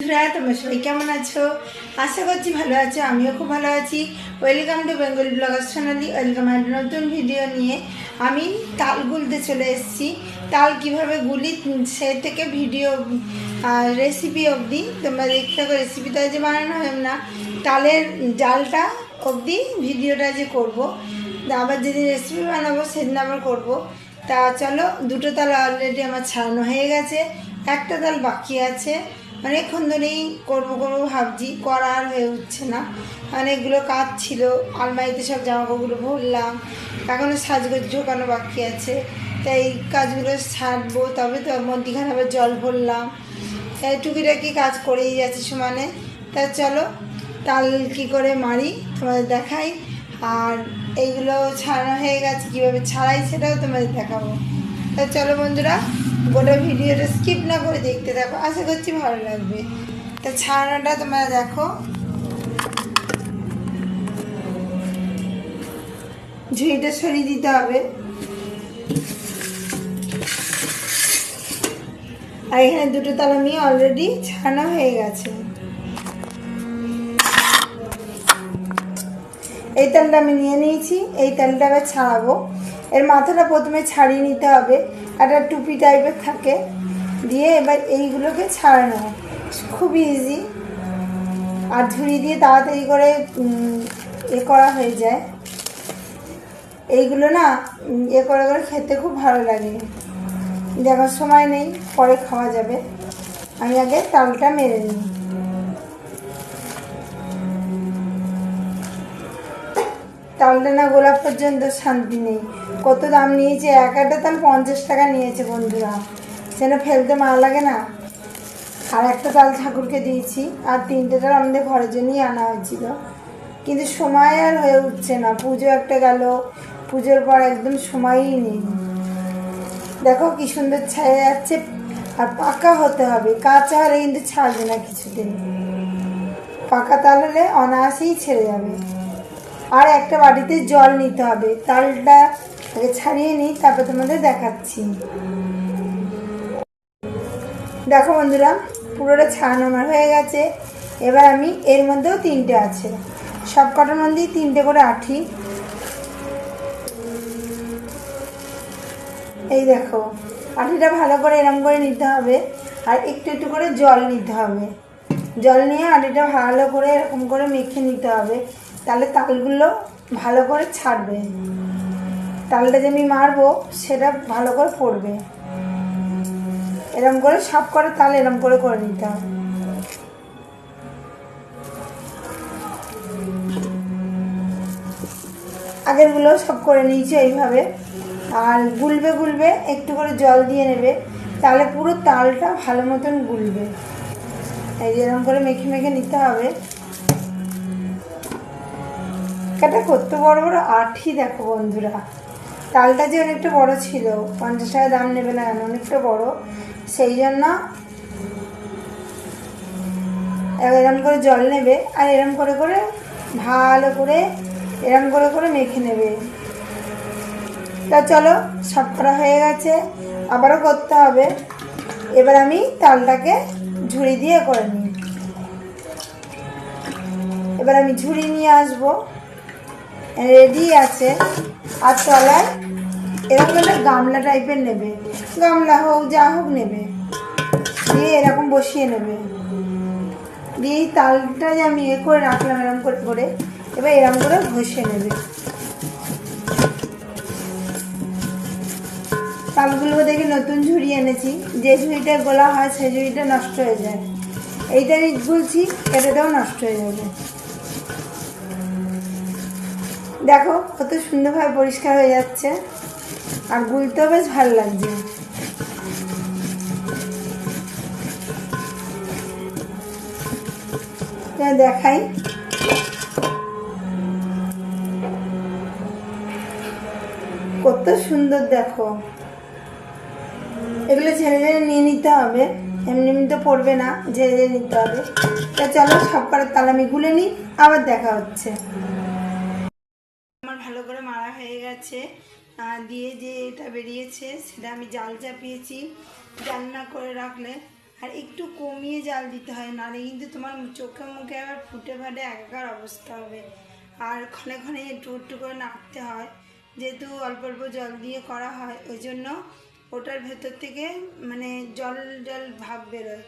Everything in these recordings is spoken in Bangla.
বন্ধুরা, তোমরা সবাই কেমন আছো? আশা করছি ভালো আছো, আমিও খুব ভালো আছি। Welcome to Bengali blogger Sonali welcome একটা নতুন ভিডিও নিয়ে আমি তাল গুলতে চলে এসেছি। তাল কীভাবে গুলি, সে থেকে ভিডিও রেসিপি অবধি, তোমরা দেখতে থাকো রেসিপিটা যে বানানো হয় না, তালের জালটা অবধি ভিডিওটা যে করব। আবার যেদিন রেসিপি বানাবো, সেদিন আবার করব। তা চলো, দুটো তাল অলরেডি আমার ছাড়ানো হয়ে গেছে, একটা তাল বাকি আছে। অনেকক্ষণ ধরেই করব করব ভাবছি করা আর হয়ে উঠছে না। অনেকগুলো কাজ ছিল, আলমারিতে সব জামা কাপড়গুলো ভরলাম এখনও সাজগোজ ঢোকানো বাকি আছে। তাই কাজগুলো ছাড়বো তবে তো মন্দিখানে আবার জল ভরলাম। তাই টুকিটাকি কাজ করেই যাচ্ছে সমানে। তা চলো, তাল কী করে মারি, তোমাদের দেখাই। আর এইগুলো ছাড়ানো হয়ে গেছে, কীভাবে ছাড়াই সেটাও তোমাদের দেখাবো। তা চলো বন্ধুরা গোটা ভিডিওটা স্কিপ না করে দেখতে দেখো আশা করছি ভালো লাগবে। তা ছানাটা তোমরা দেখো। ঝুঁইটা সরিয়ে দিতে হবে। আর এখানে দুটো তালা নিয়ে অলরেডি ছানা হয়ে গেছে। এই তেলটা আমি নিয়ে নিয়েছি, এই তেলটা এবার ছাড়াবো। এর মাথাটা প্রথমে ছাড়িয়ে নিতে হবে, একটা টুপি টাইপের থাকে। দিয়ে এবার এইগুলোকে ছাড়ানো। খুব ইজি আর ঝুড়ি দিয়ে তাড়াতাড়ি করে এ করা হয়ে যায়। এইগুলো না এ করে করে খেতে খুব ভালো লাগে। দেখার সময় নেই, পরে খাওয়া যাবে। আমি আগে তালটা মেরে নিই। তালটা না গোলাপ পর্যন্ত শান্তি নেই। কত দাম নিয়েছে? এক একটা তাল পঞ্চাশ টাকা নিয়েছে বন্ধুরা। যেন ফেলতে মার লাগে না। আর একটা তাল ঠাকুরকে দিয়েছি, আর তিনটে তাল আমাদের ঘরের জন্যই আনা হয়েছিল। কিন্তু সময় আর হয়ে উঠছে না। পুজো একটা গেল, পুজোর পর একদম সময়ই নেই। দেখো কি সুন্দর ছায়া যাচ্ছে, আর পাকা হতে হবে। কাঁচা হলে কিন্তু ছাড়বে না কিছুদিন পাকা তাল হলে অনায়াসেই ছেড়ে যাবে। আর একটা বাটিতে জল নিতে হবে। তালটা আগে ছাড়িয়ে নিই, তারপর তোমাদের দেখাচ্ছি। দেখো বন্ধুরা, পুরোটা ছাড়ানো আমার হয়ে গেছে। এবার আমি এর মধ্যেও তিনটে আছে। সব কটার মধ্যেই তিনটে করে আঠি। এই দেখো, আঠিটা ভালো করে এরম করে নিতে হবে আর একটু একটু করে জল নিতে হবে। জল নিয়ে আটিটা ভালো করে এরকম করে মেখে নিতে হবে। তাহলে তালগুলো ভালো করে ছাড়বে। তালটা যে আমি মারবো, সেটা ভালো করে পড়বে। এরম করে সব করে তাল এরম করে করে নিতে হবে। আগেরগুলো সব করে নিয়েছি এইভাবে। আর গুলবে গুলবে একটু করে জল দিয়ে নেবে, তাহলে পুরো তালটা ভালো মতন গুলবে। এই যে এরকম করে মেখে মেখে নিতে হবে। একটা কত বড় বড় আঠি দেখো বন্ধুরা। তালটা যে অনেকটা বড় ছিল, পঞ্চাশ টাকা দাম নেবে না অনেকটা বড়। সেই জন্য এরম করে জল নেবে আর এরম করে করে ভালো করে এরম করে করে মেখে নেবে। তা চলো, সব করা হয়ে গেছে, আবারও করতে হবে। এবার আমি তালটাকে ঝুড়ি দিয়ে করে নিই। এবার আমি ঝুড়ি নিয়ে আসব। রেডি আছে। আর তলায় এরকম একটা গামলা টাইপের নেবে। গামলা হোক, যা হোক নেবে। দিয়ে এরকম বসিয়ে নেবে। দিয়ে এই তালটা যে আমি এ করে রাখলাম, এরকম করে করে, এবার এরকম করে ঘষে নেবে। তালগুলো দেখে নতুন ঝুড়ি এনেছি। যে ঝুড়িটা গোলা হয় সেই ঝুড়িটা নষ্ট হয়ে যায়। এইটা গুলছি এটাতেও নষ্ট হয়ে যাবে। দেখো, কত সুন্দরভাবে পরিষ্কার হয়ে যাচ্ছে। আর গুলতেও বেশ ভালো লাগছে। দেখাই। কত সুন্দর দেখো। এগুলো ঝেড়ে ঝেড়ে নিয়ে নিতে হবে। এমনি এমনি তো পড়বে না, ঝেড়ে ঝেড়ে নিতে হবে। তা চলো সব করার তাহলে আমি গুলে নিই, আবার দেখা হচ্ছে। ভালো করে মারা হয়ে গেছে। দিয়ে যে এটা বেরিয়েছে, সেটা আমি জাল চাপিয়েছি। জাল না করে রাখলে আর একটু কমিয়ে জাল দিতে হয়, নাহলে কিন্তু তোমার চোখে মুখে আবার ফুটে ফাটে একাকার অবস্থা হবে। আর ক্ষণে ক্ষণে একটু একটু করে নাড়তে হয়, যেহেতু অল্প অল্প জল দিয়ে করা হয়, ওই জন্য ওটার ভেতর থেকে মানে জল জল ভাব বেরোয়।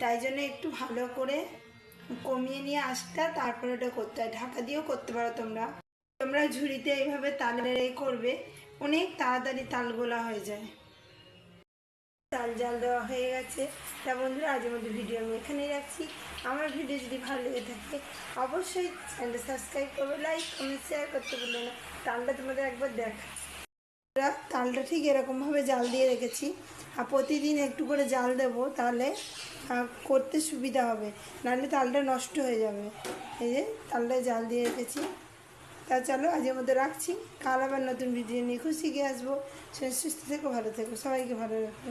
তাই জন্য একটু ভালো করে কমিয়ে নিয়ে আসতে তারপরে ওটা করতে হয়। ঢাকা দিয়েও করতে পারো তোমরা। তোমরা ঝুড়িতে এইভাবে তালের এই করবে, অনেক তাড়াতাড়ি তাল তালগোলা হয়ে যায়। তাল জাল দেওয়া হয়ে গেছে। তা বন্ধুরা আজের মধ্যে ভিডিও আমি এখানেই রাখছি। আমার ভিডিও যদি ভালো লেগে থাকে, অবশ্যই চ্যানেলটা সাবস্ক্রাইব করবে, লাইক, কমেন্ট শেয়ার করতে বলল না। তালটা তোমাদের একবার দেখা। তালটা ঠিক এরকমভাবে জাল দিয়ে রেখেছি। আর প্রতিদিন একটু করে জাল দেবো, তাহলে করতে সুবিধা হবে। নাহলে তালটা নষ্ট হয়ে যাবে। এই যে, তালটা জাল দিয়ে রেখেছি। তা চলো আজের মধ্যে রাখছি। কাল আবার নতুন ভিডিও নিয়ে খুশি গিয়ে আসব। সুস্থ থেকো, ভালো থেকো। সবাইকে ভালো রাখো।